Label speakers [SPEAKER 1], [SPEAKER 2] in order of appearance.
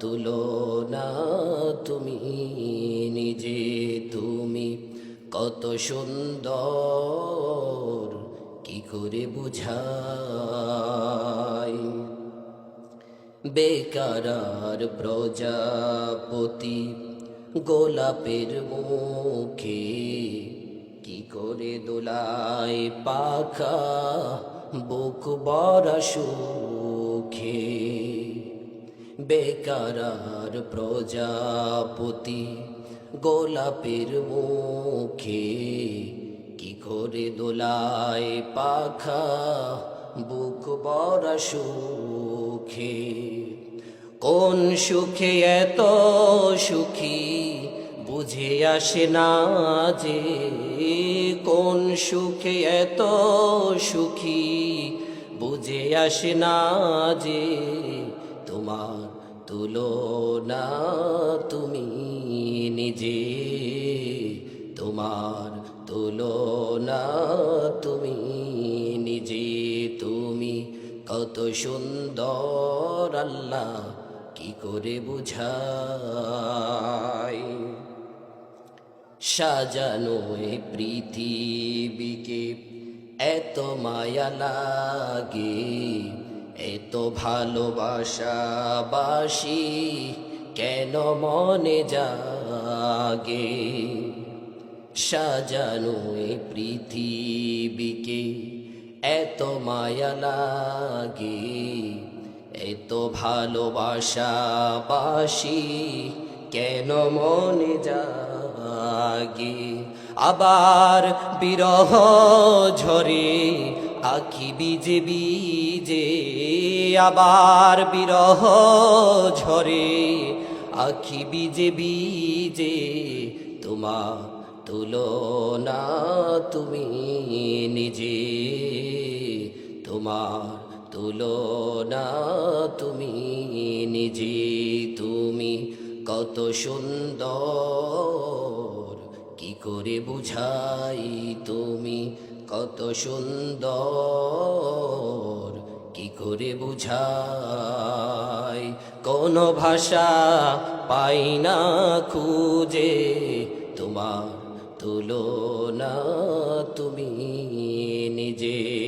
[SPEAKER 1] তুলনা তুমি নিজে, তুমি কত সুন্দর, কি করে বুঝাই? বেকারার প্রজাপতি গোলাপের মুখে কি করে দোলায় পাখা, বুক বড় সুখে? বেকারার প্রজাপতি গোলাপের মুখে কি করে দোলায় পাখা বুক বড় সুখে? কোন সুখে এত সুখী বুঝে আসে না যে কোন সুখে এত সুখী বুঝে আসে না যে তোমার তুলো না তুমি নিজে। তোমার তুলনা তুমি নিজে। তুমি কত সুন্দর আল্লাহ, কি করে বুঝাই? সাজানো পৃথিবীকে এত মায়া লাগে এত ভালোবাসা বাসি কেন মনে জাগে? সাজানো এ পৃথিবীকে এত মায়া লাগে। এত ভালোবাসা বাসি কেন মনে জাগে? আবার বিরহ ঝরে আখি বিজে বিজে আবার বিরহ ঝরে, আখি বিজে বিজে তোমা তোমার তুলনা তুমি নিজে তোমার তুলনা তুমি নিজে, তুমি কত সুন্দর, কি করে বুঝাই তুমি? কত সুন্দর, কি করে বুঝাই? কোন ভাষা পাই না খুঁজে, তোমার তুলো না তুমি নিজে